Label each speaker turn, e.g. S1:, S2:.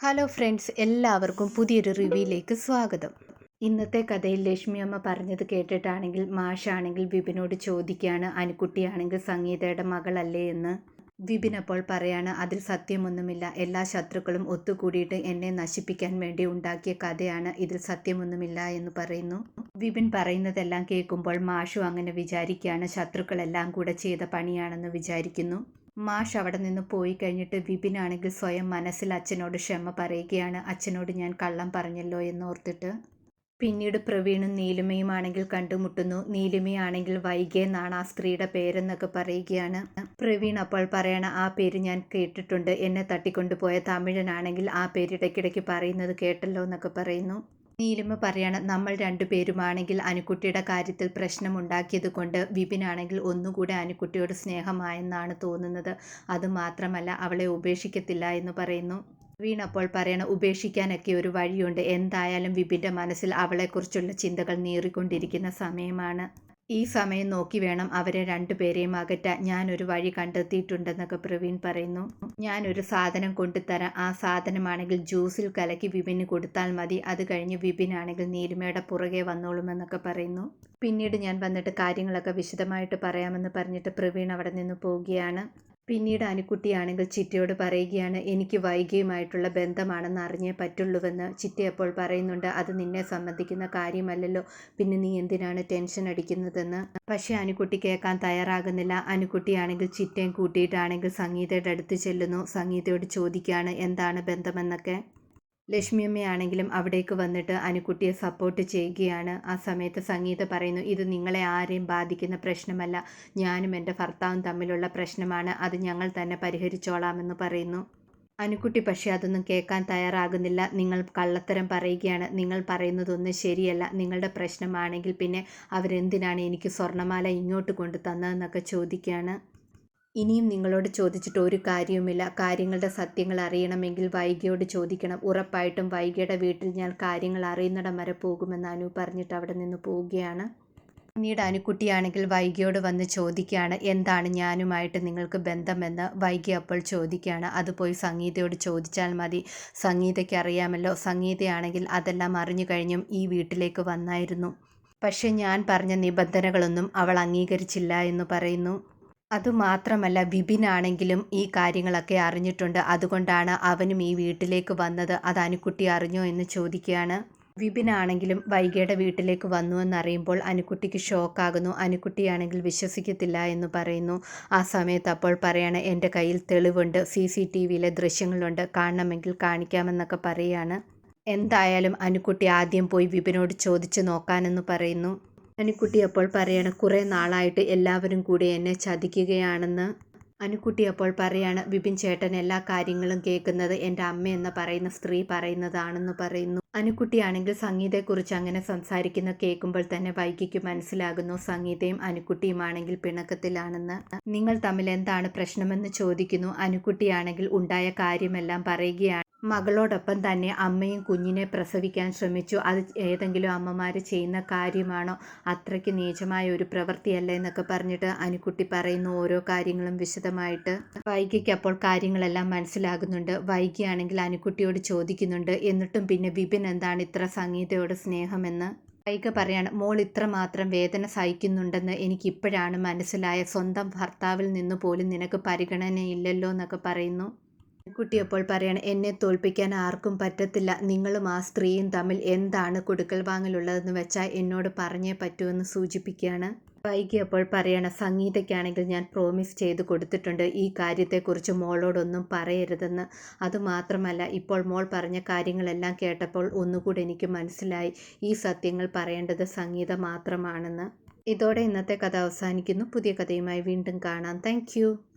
S1: Hello friends എല്ലാവർക്കും പുതിയൊരു റിവ്യൂയിലേക്ക് സ്വാഗതം. ഇന്നത്തെ കഥയിൽ ലക്ഷ്മി അമ്മ പറഞ്ഞത് കേട്ടിട്ടാണെങ്കിൽ മാഷാണെങ്കിൽ വിപിനോട് ചോദിക്കുകയാണ് അനുക്കുട്ടിയാണെങ്കിൽ സംഗീതയുടെ മകളല്ലേ എന്ന്. വിപിൻ അപ്പോൾ പറയാണ് അതിൽ സത്യമൊന്നുമില്ല. എല്ലാ ശത്രുക്കളും ഒത്തുകൂടിയിട്ട് എന്നെ നശിപ്പിക്കാൻ വേണ്ടി ഉണ്ടാക്കിയ കഥയാണ് ഇതിൽ സത്യമൊന്നുമില്ല എന്ന് പറയുന്നു. വിപിൻ പറയുന്നതെല്ലാം കേൾക്കുമ്പോൾ മാഷു അങ്ങനെ വിചാരിക്കുകയാണ് ശത്രുക്കളെല്ലാം കൂടെ ചെയ്ത പണിയാണെന്ന് വിചാരിക്കുന്നു. മാഷ് അവിടെ നിന്ന് പോയി കഴിഞ്ഞിട്ട് വിപിനാണെങ്കിൽ സ്വയം മനസ്സിൽ അച്ഛനോട് ക്ഷമ പറയുകയാണ്. അച്ഛനോട് ഞാൻ കള്ളം പറഞ്ഞല്ലോ എന്നോർത്തിട്ട് പിന്നീട് പ്രവീണും നീലിമയും ആണെങ്കിൽ കണ്ടുമുട്ടുന്നു. നീലിമയാണെങ്കിൽ വൈകെ എന്നാണ് ആ സ്ത്രീയുടെ പേരെന്നൊക്കെ പറയുകയാണ്. പ്രവീൺ അപ്പോൾ പറയണ ആ പേര് ഞാൻ കേട്ടിട്ടുണ്ട്. എന്നെ തട്ടിക്കൊണ്ടുപോയ തമിഴനാണെങ്കിൽ ആ പേര് ഇടയ്ക്കിടയ്ക്ക് പറയുന്നത് കേട്ടല്ലോ എന്നൊക്കെ പറയുന്നു. നീലിമ പറയാണ് നമ്മൾ രണ്ടുപേരുമാണെങ്കിൽ അനുക്കുട്ടിയുടെ കാര്യത്തിൽ പ്രശ്നമുണ്ടാക്കിയത് കൊണ്ട് വിപിനാണെങ്കിൽ ഒന്നുകൂടെ അനുക്കുട്ടിയോട് സ്നേഹമായെന്നാണ് തോന്നുന്നത്. അത് മാത്രമല്ല അവളെ ഉപേക്ഷിക്കത്തില്ല എന്ന് പറയുന്നു. വീണപ്പോൾ പറയണ ഉപേക്ഷിക്കാനൊക്കെ ഒരു വഴിയുണ്ട്. എന്തായാലും വിപിന്റെ മനസ്സിൽ അവളെക്കുറിച്ചുള്ള ചിന്തകൾ നീറിക്കൊണ്ടിരിക്കുന്ന സമയമാണ്. ഈ സമയം നോക്കി വേണം അവരെ രണ്ടുപേരെയും അകറ്റാൻ. ഞാനൊരു വഴി കണ്ടെത്തിയിട്ടുണ്ടെന്നൊക്കെ പ്രവീൺ പറയുന്നു. ഞാനൊരു സാധനം കൊണ്ടുതരാം. ആ സാധനമാണെങ്കിൽ ജ്യൂസിൽ കലക്കി വിപിന് കൊടുത്താൽ മതി. അത് കഴിഞ്ഞ് വിപിനാണെങ്കിൽ നീലിമയുടെ പുറകെ വന്നോളുമെന്നൊക്കെ പറയുന്നു. പിന്നീട് ഞാൻ വന്നിട്ട് കാര്യങ്ങളൊക്കെ വിശദമായിട്ട് പറയാമെന്ന് പറഞ്ഞിട്ട് പ്രവീൺ അവിടെ നിന്ന് പോവുകയാണ്. പിന്നീട് അനുക്കുട്ടിയാണെങ്കിൽ ചിറ്റയോട് പറയുകയാണ് എനിക്ക് വൈകിയുമായിട്ടുള്ള ബന്ധമാണെന്ന് അറിഞ്ഞേ പറ്റുള്ളൂവെന്ന് ചിറ്റ അപ്പോൾ പറയുന്നുണ്ട്? അത് നിന്നെ സംബന്ധിക്കുന്ന കാര്യമല്ലല്ലോ. പിന്നെ നീ എന്തിനാണ് ടെൻഷൻ അടിക്കുന്നതെന്ന്? പക്ഷേ അനുക്കുട്ടി കേൾക്കാൻ തയ്യാറാകുന്നില്ല. അനുക്കുട്ടിയാണെങ്കിൽ ചിറ്റയും കൂട്ടിയിട്ടാണെങ്കിൽ സംഗീതയുടെ അടുത്ത് ചെല്ലുന്നു. സംഗീതയോട് ചോദിക്കുകയാണ് എന്താണ് ബന്ധമെന്നൊക്കെ? ലക്ഷ്മിയമ്മയാണെങ്കിലും അവിടേക്ക് വന്നിട്ട് അനുക്കുട്ടിയെ സപ്പോർട്ട് ചെയ്യുകയാണ്. ആ സമയത്ത് സംഗീത പറയുന്നു ഇത് നിങ്ങളെ ആരെയും ബാധിക്കുന്ന പ്രശ്നമല്ല. ഞാനും എന്റെ ഭർത്താവും തമ്മിലുള്ള പ്രശ്നമാണ്. അത് ഞങ്ങൾ തന്നെ പരിഹരിച്ചോളാമെന്ന് പറയുന്നു. അനുക്കുട്ടി പക്ഷേ അതൊന്നും കേൾക്കാൻ തയ്യാറാകുന്നില്ല. നിങ്ങൾ കള്ളത്തരം പറയുകയാണ്. നിങ്ങൾ പറയുന്നതൊന്നും ശരിയല്ല. നിങ്ങളുടെ പ്രശ്നമാണെങ്കിൽ പിന്നെ അവരെന്തിനാണ് എനിക്ക് സ്വർണമാല ഇങ്ങോട്ട് കൊണ്ടു തന്നതെന്നൊക്കെ ചോദിക്കുകയാണ്. ഇനിയും നിങ്ങളോട് ചോദിച്ചിട്ട് ഒരു കാര്യവുമില്ല. കാര്യങ്ങളുടെ സത്യങ്ങൾ അറിയണമെങ്കിൽ വൈകിയോട് ചോദിക്കണം. ഉറപ്പായിട്ടും വൈകിയുടെ വീട്ടിൽ ഞാൻ കാര്യങ്ങൾ അറിയുന്നിടം വരെ പോകുമെന്ന് അനു പറഞ്ഞിട്ട് അവിടെ നിന്ന് പോവുകയാണ്. പിന്നീട് അനുക്കുട്ടിയാണെങ്കിൽ വൈകിയോട് വന്ന് ചോദിക്കുകയാണ് എന്താണ് ഞാനുമായിട്ട് നിങ്ങൾക്ക് ബന്ധമെന്ന്? വൈകി അപ്പോൾ ചോദിക്കുകയാണ് അത് പോയി സംഗീതയോട് ചോദിച്ചാൽ മതി. സംഗീതയ്ക്ക് അറിയാമല്ലോ. സംഗീതയാണെങ്കിൽ അതെല്ലാം അറിഞ്ഞു കഴിഞ്ഞും ഈ വീട്ടിലേക്ക് വന്നായിരുന്നു. പക്ഷേ ഞാൻ പറഞ്ഞ നിബന്ധനകളൊന്നും അവൾ അംഗീകരിച്ചില്ല എന്ന് പറയുന്നു. അതുമാത്രമല്ല വിപിനാണെങ്കിലും ഈ കാര്യങ്ങളൊക്കെ അറിഞ്ഞിട്ടുണ്ട്. അതുകൊണ്ടാണ് അവനും ഈ വീട്ടിലേക്ക് വന്നത്. അത് അനുക്കുട്ടി അറിഞ്ഞോ എന്ന് ചോദിക്കുകയാണ്. വിപിനാണെങ്കിലും വൈകിയുടെ വീട്ടിലേക്ക് വന്നു എന്നറിയുമ്പോൾ അനുക്കുട്ടിക്ക് ഷോക്കാകുന്നു. അനുക്കുട്ടിയാണെങ്കിൽ വിശ്വസിക്കത്തില്ല എന്ന് പറയുന്നു. ആ സമയത്ത് അപ്പോൾ പറയാണ് എന്റെ കയ്യിൽ തെളിവുണ്ട്. സി സി ടി വിയിലെ ദൃശ്യങ്ങളുണ്ട്. കാണണമെങ്കിൽ കാണിക്കാമെന്നൊക്കെ പറയുകയാണ്. എന്തായാലും അനുക്കുട്ടി ആദ്യം പോയി വിപിനോട് ചോദിച്ചു നോക്കാനെന്ന് പറയുന്നു. അനുക്കുട്ടി അപ്പോൾ പറയാണ് കുറേ നാളായിട്ട് എല്ലാവരും കൂടി എന്നെ ചതിക്കുകയാണെന്ന്. അനുക്കുട്ടി അപ്പോൾ പറയാണ് വിപിൻ ചേട്ടൻ എല്ലാ കാര്യങ്ങളും കേൾക്കുന്നത് എന്റെ അമ്മ എന്ന് പറയുന്ന സ്ത്രീ പറയുന്നതാണെന്ന് പറയുന്നു. അനുക്കുട്ടിയാണെങ്കിൽ സംഗീതയെക്കുറിച്ച് അങ്ങനെ സംസാരിക്കുന്ന കേൾക്കുമ്പോൾ തന്നെ വൈകിക്ക് മനസ്സിലാകുന്നു സംഗീതയും അനുക്കുട്ടിയുമാണെങ്കിൽ പിണക്കത്തിലാണെന്ന്. നിങ്ങൾ തമ്മിൽ എന്താണ് പ്രശ്നമെന്ന് ചോദിക്കുന്നു? അനുക്കുട്ടിയാണെങ്കിൽ ഉണ്ടായ കാര്യമെല്ലാം പറയുകയാണ്. മകളോടൊപ്പം തന്നെ അമ്മയും കുഞ്ഞിനെ പ്രസവിക്കാൻ ശ്രമിച്ചു. അത് ഏതെങ്കിലും അമ്മമാർ ചെയ്യുന്ന കാര്യമാണോ? അത്രയ്ക്ക് നീചമായ ഒരു പ്രവൃത്തിയല്ല എന്നൊക്കെ പറഞ്ഞിട്ട് അനുക്കുട്ടി പറയുന്ന ഓരോ കാര്യങ്ങളും വിശദമായിട്ട് വൈകിക്ക് അപ്പോൾ കാര്യങ്ങളെല്ലാം മനസ്സിലാകുന്നുണ്ട്. വൈകിയാണെങ്കിൽ അനുക്കുട്ടിയോട് ചോദിക്കുന്നുണ്ട്. എന്നിട്ടും പിന്നെ വിപിൻ എന്താണ് ഇത്ര സംഗീതയോട് സ്നേഹമെന്ന്? വൈക പറയാണ് മോൾ ഇത്രമാത്രം വേദന സഹിക്കുന്നുണ്ടെന്ന് എനിക്കിപ്പോഴാണ് മനസ്സിലായ സ്വന്തം ഭർത്താവിൽ നിന്ന് പോലും നിനക്ക് പരിഗണനയില്ലല്ലോ എന്നൊക്കെ പറയുന്നു. കുട്ടി അപ്പോൾ പറയണം എന്നെ തോൽപ്പിക്കാൻ ആർക്കും പറ്റത്തില്ല. നിങ്ങളും ആ സ്ത്രീയും തമ്മിൽ എന്താണ് കൊടുക്കൽ വാങ്ങലുള്ളതെന്ന് വെച്ചാൽ എന്നോട് പറഞ്ഞേ പറ്റുമെന്ന് സൂചിപ്പിക്കുകയാണ്. വൈകിയപ്പോൾ പറയണം സംഗീതയ്ക്കാണെങ്കിൽ ഞാൻ പ്രോമിസ് ചെയ്ത് കൊടുത്തിട്ടുണ്ട്. ഈ കാര്യത്തെക്കുറിച്ച് മോളോടൊന്നും പറയരുതെന്ന്. അതുമാത്രമല്ല ഇപ്പോൾ മോൾ പറഞ്ഞ കാര്യങ്ങളെല്ലാം കേട്ടപ്പോൾ ഒന്നുകൂടി എനിക്ക് മനസ്സിലായി. ഈ സത്യങ്ങൾ പറയേണ്ടത് സംഗീത മാത്രമാണെന്ന്. ഇതോടെ ഇന്നത്തെ കഥ അവസാനിക്കുന്നു. പുതിയ കഥയുമായി വീണ്ടും കാണാം. താങ്ക്